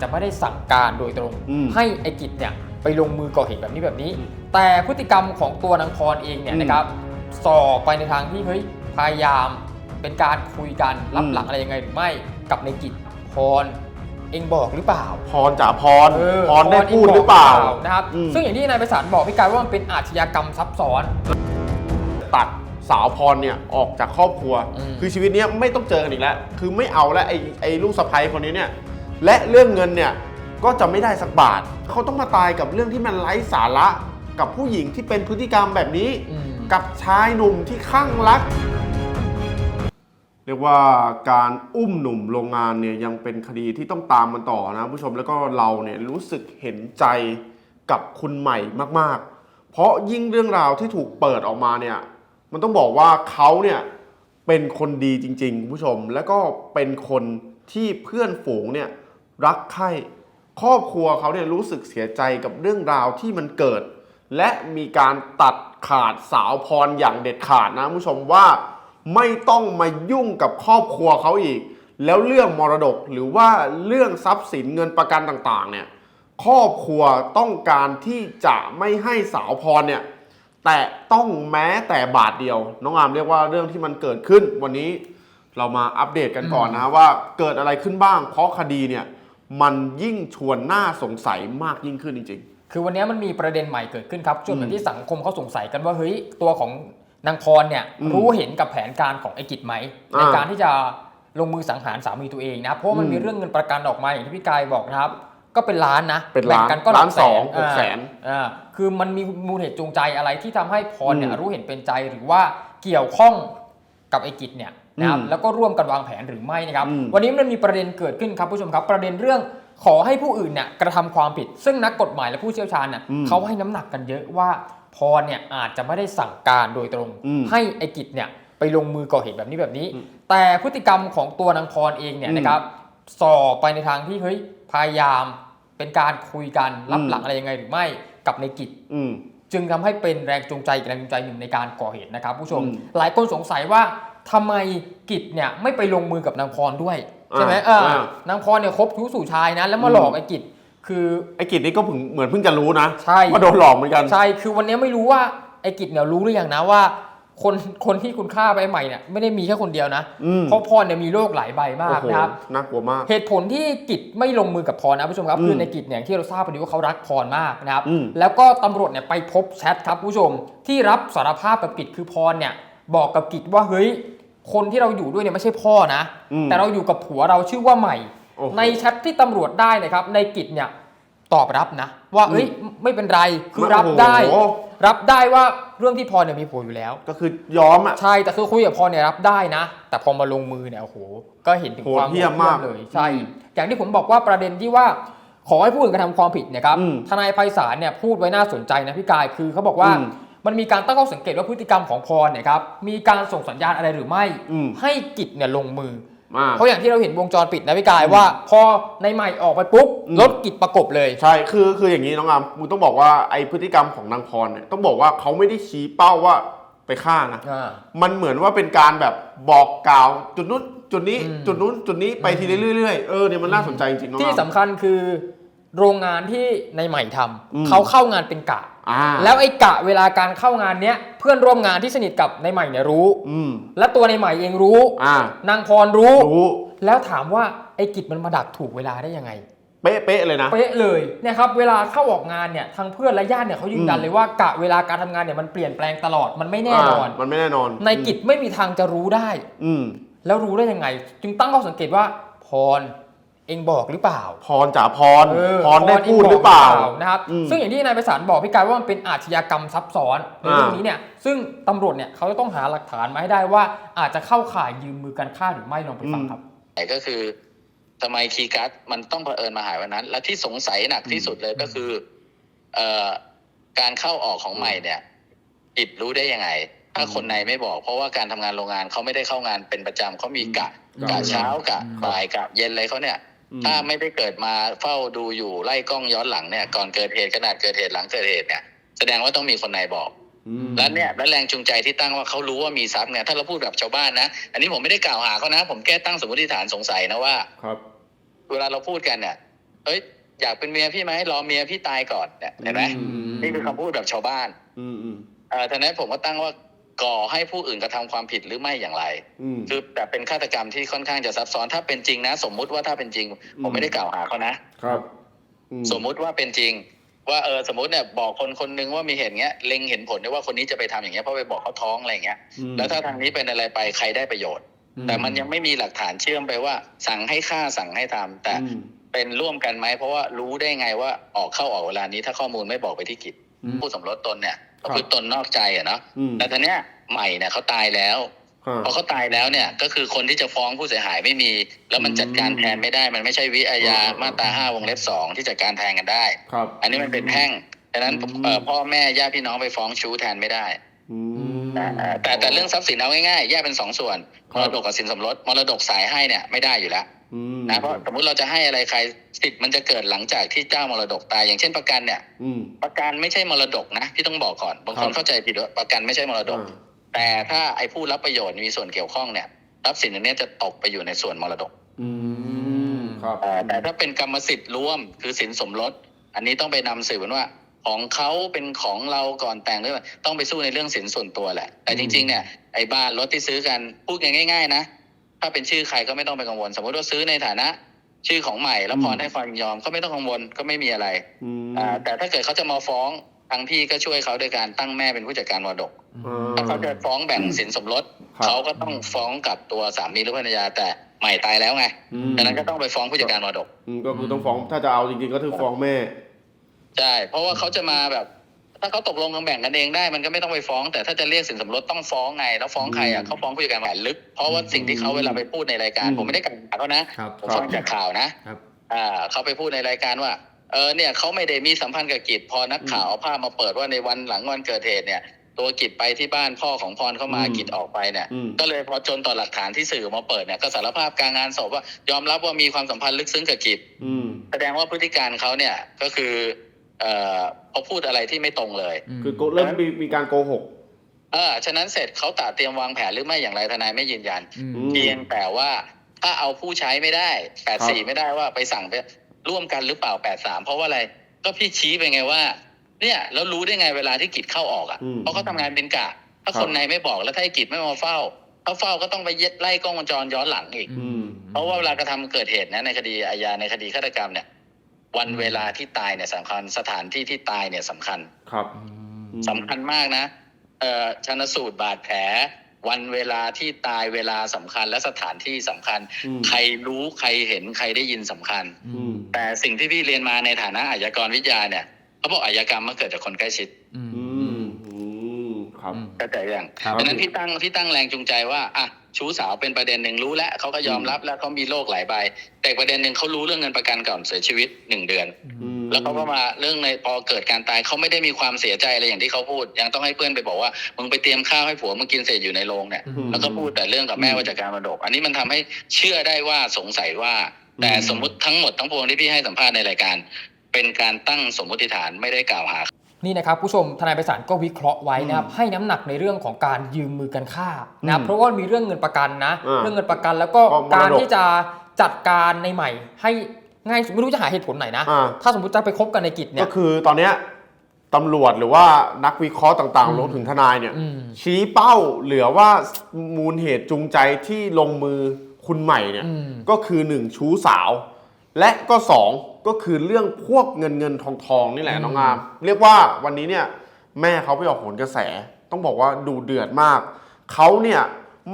จะไม่ได้สั่งการโดยตรง อืมให้ไอ้กิจเนี่ยไปลงมือก่อเหตุแบบนี้แบบนี้แต่พฤติกรรมของตัวนางพรเองเนี่ยอืมนะครับสอบไปในทางที่เฮ้ยพยายามเป็นการคุยกันรับอืม หลังอะไรยังไงหรือไม่กับในกิจพรเองบอกหรือเปล่า พรจ๋าพร เออพรได้พูดหรือเปล่า นะครับ อืม ซึ่งอย่างที่นายไพศาลบอกพี่กายว่ามันเป็นอาชญากรรมซับซ้อน ตัดสาวพรเนี่ยออกจากครอบครัว อืมคือชีวิตเนี้ยไม่ต้องเจอกันอีกแล้ว คือไม่เอาแล้วไอ้ไอ้ลูกสะใภ้คนนี้เนี่ย และเรื่องเงินเนี่ยก็จะไม่ได้สักบาท เขาต้องมาตายกับเรื่องที่มันไร้สาระกับผู้หญิงที่เป็นพฤติกรรมแบบนี้ อืม กับชายหนุ่มที่ข้างรัก เรียกว่าการอุ้มหนุ่มโรงงานเนี่ยยังเป็นคดีที่ต้องตามมันต่อนะผู้ชมแล้วก็เราเนี่ยรู้สึกเห็นใจกับคุณใหม่มากๆ เพราะยิ่งเรื่องราวที่ถูกเปิดออกมาเนี่ยมันต้องบอกว่าเขาเนี่ยเป็นคนดีจริงๆคุณผู้ชมแล้วก็เป็นคนที่เพื่อนฝูงเนี่ย รักใคร่ครอบครัวเขาเนี่ยรู้สึกเสียใจกับเรื่องราวที่มันเกิด และมีการตัดขาดสาวพรอย่างเด็ดขาดนะผู้ชมว่าไม่ต้องมายุ่งกับครอบครัวเขาอีก แล้วเรื่องมรดกหรือว่าเรื่องทรัพย์สินเงินประกันต่างๆเนี่ยครอบครัวต้องการที่จะไม่ให้สาวพรเนี่ยแต่ต้องแม้แต่บาทเดียว น้องอามเรียกว่าเรื่องที่มันเกิดขึ้น วันนี้เรามาอัปเดตกันก่อนนะว่าเกิดอะไรขึ้นบ้าง เพราะคดีเนี่ย มันยิ่งชวนน่าสงสัยมากยิ่งขึ้นจริงคือวันนี้มันมีประเด็นใหม่เกิดขึ้นครับจนเหมืออืนมที่สังคมเขาสงสัยกันว่าเฮ้ยตัวของนางพรเนี่ยอืมรู้เห็นกับแผนการของไอ้กิจไหมอ่าในการที่จะลงมือสังหารสามีตัวเองนะเพราะว่ามันอืมมีเรื่องเงินประกันออกมาอย่างที่พี่กายบอกนะครับก็เป็นล้านนะเป็นล้านแบ่งกันก็หล้าลันกแสสองนหกแสนอ่าอ่าคือมันมีมูลเหตุจูงใจอะไรที่ทำให้พรเนี่ยอืมรู้เห็นเป็นใจหรือว่าเกี่ยวข้องกับไอ้กิจเนี่ย นะครับอืมแล้วก็ร่วมกันวางแผนหรือไม่นะครับอืมวันนี้มันมีประเด็นเกิดขึ้นครับผู้ชมครับ ประเด็นเรื่องขอให้ผู้อื่นเนี่ยกระทำความผิด ซึ่งนักกฎหมายและผู้เชี่ยวชาญเนี่ยอืมเขาให้น้ำหนักกันเยอะว่าพรเนี่ยอาจจะไม่ได้สั่งการโดยตรงอืมให้ไอ้กิจเนี่ยไปลงมือก่อเหตุแบบนี้แบบนี้อืมแต่พฤติกรรมของตัวนางพรเองเนี่ยอืมนะครับสอบไปในทางที่เฮ้ยพยายามเป็นการคุยกันรับอืมหลังอะไรยังไงหรือไม่กับในกิจอืมจึงทำให้เป็นแรงจูงใจอีกแรงจูงใจหนึ่งในการก่อเหตุนะครับ ผู้ชมอืมหลายคนสงสัยว่า ทำไมกิจเนี่ยไม่ไปลงมือกับนางพรด้วยใช่ไหมอ่าเอออ่านางพรเนี่ยคบชู้สู่ชายนะ แล้วมาอืมหลอกไอ้กิจคือไอ้กิจนี่ก็เพิ่งเหมือนเพิ่งจะรู้นะใช่ว่าโดนหลอกเหมือนกันใช่คือวันนี้ไม่รู้ว่าไอ้กิจเนี่ยรู้หรือยังนะว่า คนคนที่คุณฆ่าไปใหม่เนี่ยไม่ได้มีแค่คนเดียวนะอืมเพราะพรเนี่ยมีโรคหลายใบมาโอ้กโหนะครับน่ากลัวมาก เหตุผลที่กิจไม่ลงมือกับพรนะผู้ชมครับอืมคือในกิจเนี่ยอย่างที่เราทราบไปดีว่าเขารักพรมากนะครับอืมแล้วก็ตำรวจเนี่ยไปพบแชทครับผู้ชมที่รับสารภาพกับกิจคือพรเนี่ย บอกกับกิจว่าเฮ้ยคนที่เราอยู่ด้วยเนี่ยไม่ใช่พ่อนะ อืมแต่เราอยู่กับผัวเราชื่อว่าใหม่ โอ้โหในแชทที่ตำรวจได้นะครับ ในกิจเนี่ยตอบรับนะ ว่าเอ้ยไม่เป็นไรคือรับได้ โอ้โห รับได้ว่าเรื่องที่พรเนี่ยมีผัวอยู่แล้ว ก็คือยอมอะ ใช่แต่คือคุยกับพรเนี่ยรับได้นะ แต่พอมาลงมือเนี่ยโอ้โหก็เห็นถึงโหดความเหี้ยมมากเลยใช่อย่างที่ผมบอกว่าประเด็นที่ว่า ขอให้ผู้อื่นกระทำความผิดเนะครับอืมทนายไพศาลเนี่ยพูดไว้น่าสนใจนะพี่กายคือเขาบอกว่าอืม มันมีการตั้งข้อสังเกตว่าพฤติกรรมของพรเนี่ยครับมีการส่งสัญญาณอะไรหรือไม่ อืม ให้กิจเนี่ยลงมือมาเพราะอย่างที่เราเห็นวงจรปิดนะพี่กายว่า พอในใหม่ออกไปปุ๊บอืม รถกิจประกบเลย ใช่ คือ คืออย่างนี้น้องอามมึงต้องบอกว่าไอพฤติกรรมของนางพรเนี่ย ต้องบอกว่าเขาไม่ได้ชี้เป้าว่าไปฆ่านะอ่ามันเหมือนว่าเป็นการแบบบอกกล่าวจุดนู้นจุดนี้อืม จุดนู้นจุดนี้ไปทีเรื่อยๆ เออเนี่ยมันน่าสนใจจริงๆน้องที่อาม สำคัญคือโรงงานที่ในใหม่ทำอืม เขาเข้างานเป็นกะอ่า แล้วไอ้กะเวลาการเข้างานเนี้ยเพื่อนร่วมงานที่สนิทกับในใหม่เนี่ยรู้อืมและตัวในใหม่เองรู้อ่านางพรรู้รู้ แล้วถามว่าไอ้กิจมันมาดักถูกเวลาได้ยังไง เป๊ะเป๊ะเลยนะเป๊ะเลยเนี่ยครับเวลาเข้าออกงานเนี่ยทางเพื่อนและญาติเนี่ยเขายืนยันอืมเลยว่ากะเวลาการทำงานเนี่ยมันเปลี่ยนแปลงตลอดมันไม่แน่นอนามันไม่แน่นอน ในกิจไม่มีทางจะรู้ได้ อืมแล้วรู้ได้ยังไง จึงตั้งข้อสังเกตว่าพร เองบอกหรือเปล่า พรจ๋าพร เออพรได้พูดหรือเปล่า นะครับ อืมซึ่งอย่างที่นายไพศาลบอกพี่กายว่ามันเป็นอาชญากรรมซับซ้อนในเรื่องอ่านี้เนี่ย ซึ่งตำรวจเนี่ยเขาจะต้องหาหลักฐานมาให้ได้ว่าอาจจะเข้าข่ายยืมมือกันฆ่าหรือไม่ลองไปฟังครับ แต่ก็คือทำไมคีย์การ์ดมันต้องเผอิญมาหายวันนั้น และที่สงสัยหนักที่สุดเลยก็คือเอ่อการเข้าออกของใหม่เนี่ยอิดรู้ได้ยังไง ถ้าคนในไม่บอก เพราะว่าการทำงานโรงงานเขาไม่ได้เข้างานเป็นประจำเขามีกะอืมกะเช้ากะอืมบ่ายกะเย็นอะไรเขาเนี่ยอืม ถ้าไม่ได้เกิดมาเฝ้าดูอยู่ไล่กล้องย้อนหลังเนี่ย ก่อนเกิดเหตุขนาดเกิดเหตุหลังเกิดเหตุเนี่ย แสดงว่าต้องมีคนในบอกอืมแล้วเนี่ยและแรงจูงใจที่ตั้งว่าเขารู้ว่ามีทรัพย์เนี่ยถ้าเราพูดแบบชาวบ้านนะ อันนี้ผมไม่ได้กล่าวหาเขานะ ผมแค่ตั้งสมมติฐานสงสัยนะว่า ครับ เวลาเราพูดกันเนี่ยเอ้ยอยากเป็นเมียพี่ไหมรอเมียพี่ตายก่อนเนี่ยเห็นไหมอืมนี่คือคำพูดแบบชาวบ้าน อืมอืมเอ่อทีนี้ผมก็ตั้งว่า ก่อให้ผู้อื่นกระทำความผิดหรือไม่อย่างไรอืมคือแต่เป็นฆาตกรรมที่ค่อนข้างจะซับซ้อนถ้าเป็นจริงนะ สมมุติว่าถ้าเป็นจริง ผมไม่ได้กล่าวหาเขานะครับอืสมมุติว่าเป็นจริง ว่าเออสมมติเนี่ยบอกคนคนนึงว่ามีเหตุเงี้ยเล็งเห็นผลได้ว่าคนนี้จะไปทำอย่างเงี้ยเพราะไปบอกเขาท้องอะไรอย่างเงี้ยอืมแล้วถ้าทางนี้เป็นอะไรไปใครได้ประโยชน์ แต่มันยังไม่มีหลักฐานเชื่อมไปว่า สั่งให้ฆ่าสั่งให้ทำแต่อืมเป็นร่วมกันไหมเพราะว่ารู้ได้ไงว่าออกเข้าออกเวลานี้ถ้าข้อมูลไม่บอกไปที่กิจอืมผู้สมรสตนเนี่ย ก็ครับคือตนนอกใจอะเนาะอืมแต่ทีเนี้ยใหม่เนี่ยเขาตายแล้วอ่าพอเขาตายแล้วเนี่ยก็คือคนที่จะฟ้องผู้เสียหายไม่มี แล้วมันจัดการแทนไม่ได้ มันไม่ใช่วิอาญาอืมมาตราห้าวงเล็บสองที่จัดการแทนกันได้ครับอันนี้มันเป็นแพ่งดังนั้นอืมเอ่อพ่อแม่ญาติพี่น้องไปฟ้องชู้แทนไม่ได้ อืมแต่แต่แต่เรื่องทรัพย์สินเอาง่ายๆ แยกเป็นสองส่วน ครัมบ รดกกับสินสมรส มรดกสายให้เนี่ยไม่ได้อยู่แล้วอืมนะ เพราะสมมติเราจะให้อะไรใครสิทธิ์มันจะเกิดหลังจากที่เจ้ามรดกตาย อย่างเช่นประกันเนี่ย อืม ประกันไม่ใช่มรดกนะที่ต้องบอกก่อน บางคนครับเข้าใจผิดว่าประกันไม่ใช่มรดก อ่าแต่ถ้าไอ้ผู้รับประโยชน์มีส่วนเกี่ยวข้องเนี่ย ทรัพย์สินอันเนี้ยจะตกไปอยู่ในส่วนมรดกอืม ครับ เอ่อแต่ถ้าเป็นกรรมสิทธิ์ร่วมคือสินสมรส อันนี้ต้องไปนำสืบว่า ของเขาเป็นของเราก่อนแต่งหรือเปล่าต้องไปสู้ในเรื่องสินส่วนตัวแหละ แต่จริง ๆ เนี่ยไอ้บ้านรถที่ซื้อกันพูดกันง่าย ๆ นะ ถ้าเป็นชื่อใครก็ไม่ต้องไปกังวล สมมติว่าซื้อในฐานะ ชื่อของใหม่แล้วพรให้ความยินยอมก็ไม่ต้องกังวลก็ไม่มีอะไรอืมอ่าแต่ถ้าเกิดเขาจะมาฟ้องทางพี่ก็ช่วยเขาโดยการตั้งแม่เป็นผู้จัดการมรดกอ่าถ้าเขาจะฟ้องแบ่งสินสมรสครับเขาก็ต้องฟ้องกับตัวสามีหรือภรรยาแต่ใหม่ตายแล้วไงอืมดังนั้นก็ต้องไปฟ้องผู้จัดการมรดกอืมก็คือต้องฟ้องถ้าจะเอาจริงๆก็คือฟ้องแม่ ใช่ เพราะว่าเขาจะมาแบบ ถ้าเขาตกลงกันแบ่งกันเองได้มันก็ไม่ต้องไปฟ้อง แต่ถ้าจะเรียกสินสมรสต้องฟ้องไง แล้วฟ้องใครอือะมเขาฟ้องผู้จัดการแหวนลึก เพราะว่าสิ่งที่เขาเวลาไปพูดในรายการอืมผมไม่ได้กล่าวหาเขานะ ครับผมครับฟังจากข่าวนะครับ อ่าเขาไปพูดในรายการว่า เออเนี่ยเขาไม่ได้มีสัมพันธ์กับกิจพอนักข่าวเอาภาพมาเปิดว่าในวันหลังวันเกิดเหตุเนี่ย ตัวกิจไปที่บ้านพ่อของพรเข้ามาอืม กิจออกไปเนี่ย อืม ก็เลยพอจนต่อหลักฐานที่สื่อมาเปิดเนี่ยก็สารภาพกลางงานศพว่ายอมรับว่ามีความสัมพันธ์ลึกซึ้งกับกิจ อืม แสดงว่าพฤติการเขาเนี่ยก็คือ เอ่อเขาพูดอะไรที่ไม่ตรงเลย คือโกเริ่มมีมีการโกหก เออฉะนั้นเสร็จเขาตัดเตรียมวางแผนหรือไม่อย่างไรทนายไม่ยืนยันอืมอืม เพียงแต่ว่าถ้าเอาผู้ใช้ไม่ได้แปดสี่ไม่ได้ว่าไปสั่งไปร่วมกันหรือเปล่าแปดสามเพราะว่าอะไรก็พี่ชี้ไปไงว่า เนี่ยแล้วรู้ได้ไงเวลาที่กิจเข้าออกอะอืมเพราะเขาทำงานเป็นกะ ถ้าครับ คนในไม่บอกแล้วถ้าไอ้กิจไม่มาเฝ้าถ้าเฝ้าก็ต้องไปเย็ดไล่กล้องวงจรย้อนหลังอีก อืม เพราะว่าเวลากระทำเกิดเหตุนะในคดีอาญาในคดีฆาตกรรมเนี่ย วันเวลาที่ตายเนี่ยสำคัญ สถานที่ที่ตายเนี่ยสำคัญครับสำคัญมากนะเอ่อชันสูตรบาดแผล วันเวลาที่ตายเวลาสำคัญและสถานที่สำคัญอืมใครรู้ใครเห็นใครได้ยินสำคัญอืมแต่สิ่งที่พี่เรียนมาในฐานะอาชญากรวิทยาเนี่ยเขาบอกอาชญากรรมมันเกิดจากคนใกล้ชิด อืมอืมอืม ครับอืมเข้าใจยังครับดังนั้นพี่ตั้งพี่ตั้งแรงจูงใจว่าอะชู้สาวเป็นประเด็นหนึ่งรู้แล้วเขาก็ยอมรับแล้วเขามีโรคหลายใบ แต่อีกประเด็นหนึ่งเขารู้เรื่องเงินประกันก่อนเสียชีวิตหนึ่งเดือนอืมแล้วเขาก็มาเรื่องในพอเกิดการตายเขาไม่ได้มีความเสียใจอะไรอย่างที่เขาพูด ยังต้องให้เพื่อนไปบอกว่ามึงไปเตรียมข้าวให้ผัวมึงกินเสร็จอยู่ในโรงเนี่ยอืมแล้วก็พูดแต่เรื่องกับแม่ว่าจากการมรดก อันนี้มันทำให้เชื่อได้ว่าสงสัยว่า แต่สมมุติทั้งหมดทั้งปวงที่พี่ให้สัมภาษณ์ในรายการ เป็นการตั้งสมมติฐานไม่ได้กล่าวหา นี่นะครับผู้ชมทนายไพศาลก็วิเคราะห์ไว้นะครับให้น้ำหนักในเรื่องของการยืมมือกันฆ่านะครับอืมเพราะว่ามีเรื่องเงินประกันนะอ่าเรื่องเงินประกันแล้วก็ก็มรดกการที่จะจัดการในใหม่ ให้ง่ายไม่รู้จะหาเหตุผลไหนนะอ่าถ้าสมมติจะไปคบกันในกิจเนี่ก็ยคือตอนเนี้ยตำรวจหรือว่านักวิเคราะห์ต่างอืมๆรวมถึงทนายเนี่ยอืมชี้เป้าเหลือว่ามูลเหตุจูงใจที่ลงมือคุณใหม่เนี่ยอืมก็คือหนึ่งชู้สาว และก็สอง ก็คือเรื่องพวกเงินเงินทองทองนี่แหละอืมน้องงามเรียกว่าวันนี้เนี่ยแม่เขาไปออกโหนกระแส ต้องบอกว่าดูเดือดมาก เขาเนี่ย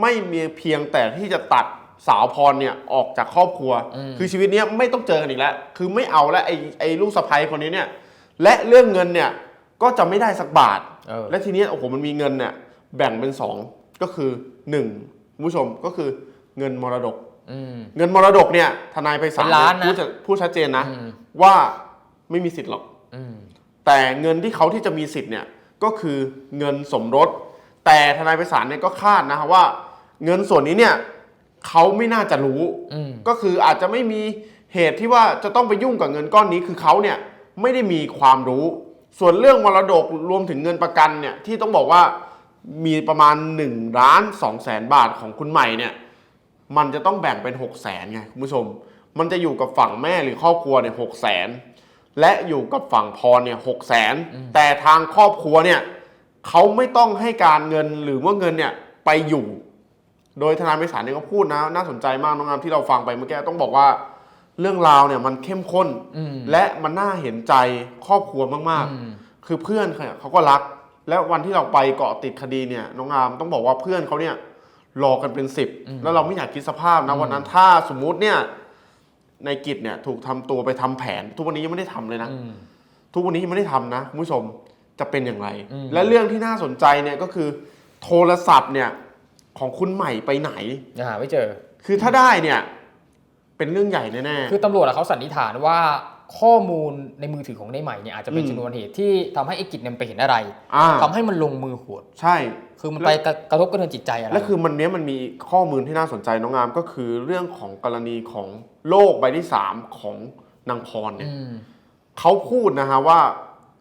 ไม่มีเพียงแต่ที่จะตัดสาวพรเนี่ยออกจากครอบครัวอืมคือชีวิตเนี้ยไม่ต้องเจอกันอีกแล้ว คือไม่เอาแล้วไอ้ไอ้ลูกสะใภ้คนนี้เนี่ย และเรื่องเงินเนี่ยก็จะไม่ได้สักบาท เออ และทีเนี้ยโอ้โหมันมีเงินเนี่ยแบ่งเป็นสองก็คือหนึ่งคุณผู้ชมก็คือเงินมรดกอืม เงินมรดกเนี่ยทนายไปศาลเป็นล้านนะพูดจะพูดชัดเจนนะ อืม ว่าไม่มีสิทธิ์หรอก อืม แต่เงินที่เขาที่จะมีสิทธิ์เนี่ยก็คือเงินสมรส แต่ทนายไปศาลเนี่ยก็คาดนะฮะว่า เงินส่วนนี้เนี่ยเขาไม่น่าจะรู้ อืม ก็คืออาจจะไม่มีเหตุที่ว่าจะต้องไปยุ่งกับเงินก้อนนี้คือเขาเนี่ยไม่ได้มีความรู้ ส่วนเรื่องมรดกรวมถึงเงินประกันเนี่ยที่ต้องบอกว่ามีประมาณ1ล้าน2แสนบาทของคุณใหม่เนี่ย มันจะต้องแบ่งเป็น6แสนไงคุณผู้ชม มันจะอยู่กับฝั่งแม่หรือครอบครัวเนี่ยหกแสนและอยู่กับฝั่งพรเนี่ยหกแสนแต่ทางครอบครัวเนี่ยเขาไม่ต้องให้การเงินหรือว่าเงินเนี่ยไปอยู่ โดยทนายไพศาลเนี่ยก็พูดนะ น่าสนใจมากน้องงามที่เราฟังไปเมื่อกี้ต้องบอกว่าเรื่องราวเนี่ยมันเข้มข้นอืมและมันน่าเห็นใจครอบครัวมากอืมๆคือเพื่อนเขาเขาก็รัก และวันที่เราไปเกาะติดคดีเนี่ยน้องงามต้องบอกว่าเพื่อนเขาเนี่ย รอกันเป็นสิบอืมแล้วเราไม่อยากคิดสภาพนะอืมวันนั้นถ้าสมมุติเนี่ยในกิจเนี่ยถูกทำตัวไปทำแผน ทุกวันนี้ยังไม่ได้ทำเลยนะอืมทุกวันนี้ยังไม่ได้ทำนะคุณผู้ชมจะเป็นอย่างไรอืมและเรื่องที่น่าสนใจเนี่ยก็คือโทรศัพท์เนี่ยของคุณใหม่ไปไหนยังหาไม่เจอ คือถ้าได้เนี่ยเป็นเรื่องใหญ่แน่คือตำรวจอะเขาสันนิษฐานว่า ข้อมูลในมือถือของในใหม่เนี่ยอาจจะเป็นอืมชนวนเหตุที่ทำให้ไอ้กิจเนี่ยมันไปเห็นอะไรๆอ่าทำให้มันลงมือโหดใช่ คือมันไปกระกระทบกระเทือนจิตใจอะไรและคือมันเนี้ยมันมีข้อมูลที่น่าสนใจน้องงามก็คือเรื่องของกรณีของโลกใบที่สามของนางพรเนี่ยอืมเขาพูดนะฮะว่า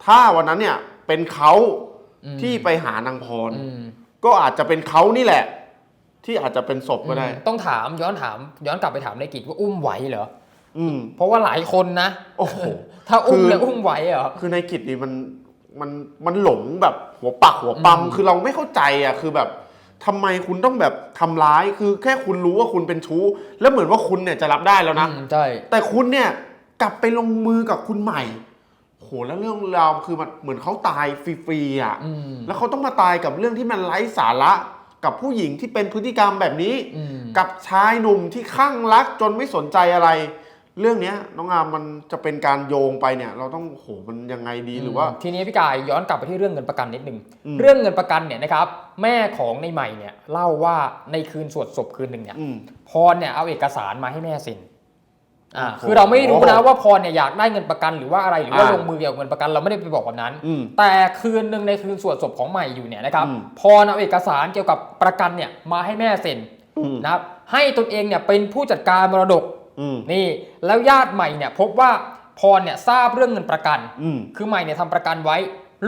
ถ้าวันนั้นเนี่ยเป็นเขาอืมที่ไปหานางพรอืมก็อาจจะเป็นเขานี่แหละ ที่อาจจะเป็นศพก็ได้อืมต้องถามย้อนถาม ย้อนกลับไปถามในกิจว่าอุ้มไหวเหรอ อืม เพราะว่าหลายคนนะโอ้โหถ้าอุ้มคือ เนี่ยอุ้มไหวเหรอ คือในกิจนี่มันมันมันหลงแบบหัวปักหัวปั๊มอืม คือเราไม่เข้าใจอะคือแบบทำไมคุณต้องแบบทำร้ายคือแค่คุณรู้ว่าคุณเป็นชู้ แล้วเหมือนว่าคุณเนี่ยจะรับได้แล้วนะ อืมใช่ แต่คุณเนี่ยกลับไปลงมือกับคุณใหม่โหแล้วเรื่องราวคือมันเหมือนเขาตายฟรีๆอะอืม แล้วเขาต้องมาตายกับเรื่องที่มันไร้สาระกับผู้หญิงที่เป็นพฤติกรรมแบบนี้ อืม กับชายหนุ่มที่ข้างรักจนไม่สนใจอะไร เรื่องเนี้ยน้องอามมันจะเป็นการโยงไปเนี่ย เราต้องโหมันยังไงดีหรือว่า ทีนี้พี่กายย้อนกลับไปที่เรื่องเงินประกันนิดนึงอืม เรื่องเงินประกันเนี่ยนะครับแม่ของในใหม่เนี่ยเล่าว่าในคืนสวดศพคืนหนึ่งเนี่ย อืม พรเนี่ยเอาเอกสารมาให้แม่เซ็นอ่าโอ้โหคือเราไม่รู้นะว่าพรเนี่ยอยากได้เงินประกันหรือว่าอะไรหรือว่าอ่า ลงมือเกี่ยวกับเงินประกันเราไม่ได้ไปบอกแบบนั้น อืม แต่คืนหนึ่งในคืนสวดศพของใหม่อยู่เนี่ยนะครับ อืม พรเอาเอกสารเกี่ยวกับประกันเนี่ยมาให้แม่เซ็นอืม นะครับให้ตนเองเนี่ยเป็นผู้จัดการมรดกอืม นี่แล้วญาติใหม่เนี่ยพบว่าพรเนี่ยทราบเรื่องเงินประกันอืมคือใหม่เนี่ยทำประกันไว้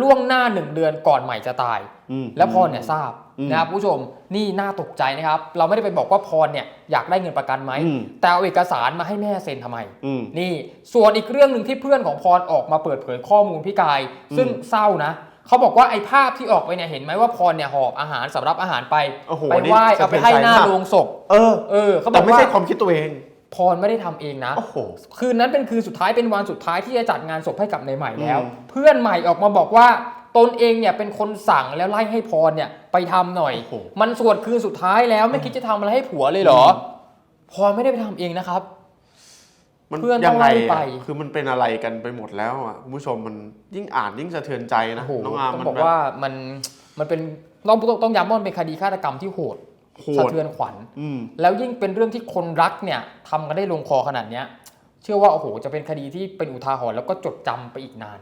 ล่วงหน้าหนึ่งเดือนก่อนใหม่จะตายอืมแล้วพรเนี่ยทราบอืมนะครับผู้ชมนี่น่าตกใจนะครับ เราไม่ได้ไปบอกว่าพรเนี่ยอยากได้เงินประกันไหมอืมแต่เอาเอกสารมาให้แม่เซ็นทำไมอืมนี่ส่วนอีกเรื่องหนึ่งที่เพื่อนของพรออกมาเปิดเผยข้อมูลพี่กาย ซึ่งอืมเศร้านะเขาบอกว่าไอ้ภาพที่ออกไปเนี่ยเห็นไหมว่าพรเนี่ยหอบอาหารสำหรับอาหารไปโอ้โหไปนี่ไหว้เอาไปให้หน้าสะเทือนใจมากโรงศพ เออเออเขาบแต่อกไม่ว่าใช่ความคิดตัวเอง พรไม่ได้ทำเองนะโอ้โหคืนนั้นเป็นคืนสุดท้ายเป็นวันสุดท้ายที่จะจัดงานศพให้กับในใหม่แล้วอืมเพื่อนใหม่ออกมาบอกว่าตนเองเนี่ยเป็นคนสั่งแล้วไล่ให้พรเนี่ยไปทำหน่อยโอ้โหมันสวดคืนสุดท้ายแล้วไม่คิดจะทำอะไรให้ผัวเลยเหรออมพรไม่ได้ไปทำเองนะครับ มันเพื่อนต้ยัองไงไล่ไปอะคือมันเป็นอะไรกันไปหมดแล้วอะคุณผู้ชมมันยิ่งอ่านยิ่งสะเทือนใจนะโอ้โหน้องอาร์มต้องมันบอกแบบว่ามันมันเป็นต้องต้องต้องย้ำว่ามันเป็นคดีฆาตกรรมที่โหดโห สะดเทือนขวัญอืมแล้วยิ่งเป็นเรื่องที่คนรักเนี่ยทำกันได้ลงคอขนาดเนี้ย เชื่อว่าโอ้โหจะเป็นคดีที่เป็นอุทาหรณ์แล้วก็จดจำไปอีกนาน